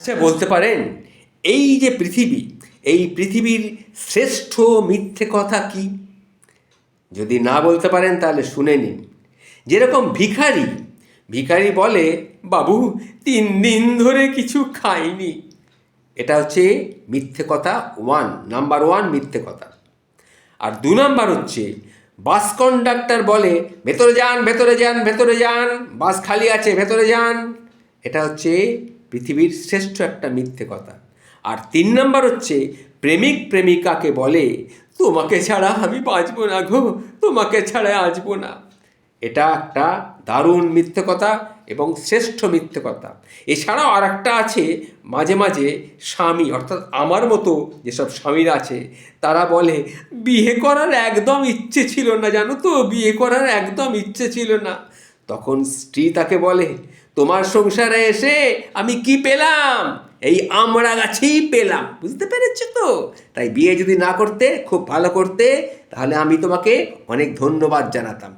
আচ্ছা বলতে পারেন, এই যে পৃথিবী, এই পৃথিবীর শ্রেষ্ঠ মিথ্যে কথা কি? যদি না বলতে পারেন, তাহলে শুনে নিন। যেরকম ভিখারি ভিখারি বলে, বাবু, তিন দিন ধরে কিছু খাইনি। এটা হচ্ছে মিথ্যে কথা ওয়ান নাম্বার ওয়ান মিথ্যে কথা। আর দু নাম্বার হচ্ছে, বাস কন্ডাক্টর বলে, ভেতরে যান ভেতরে যান ভেতরে যান, বাস খালি আছে, ভেতরে যান। এটা হচ্ছে পৃথিবীর শ্রেষ্ঠ একটা মিথ্যে কথা। আর তিন নাম্বার হচ্ছে, প্রেমিক প্রেমিকাকে বলে, তোমাকে ছাড়া আমি বাঁচবো না গো, তোমাকে ছাড়া আসব না। এটা একটা দারুণ মিথ্যে কথা এবং শ্রেষ্ঠ মিথ্যে কথা। এছাড়াও আর একটা আছে, মাঝে মাঝে স্বামী, অর্থাৎ আমার মতো যেসব স্বামীরা আছে, তারা বলে, বিয়ে করার একদম ইচ্ছে ছিল না জানো তো, বিয়ে করার একদম ইচ্ছে ছিল না। তখন স্ত্রী তাকে বলে, তোমার সংসারে এসে আমি কি পেলাম? এই আমরা গাছেই পেলাম। বুঝতে পেরেছ তো? তাই বিয়ে যদি না করতে, খুব ভালো করতে, তাহলে আমি তোমাকে অনেক ধন্যবাদ জানাতাম।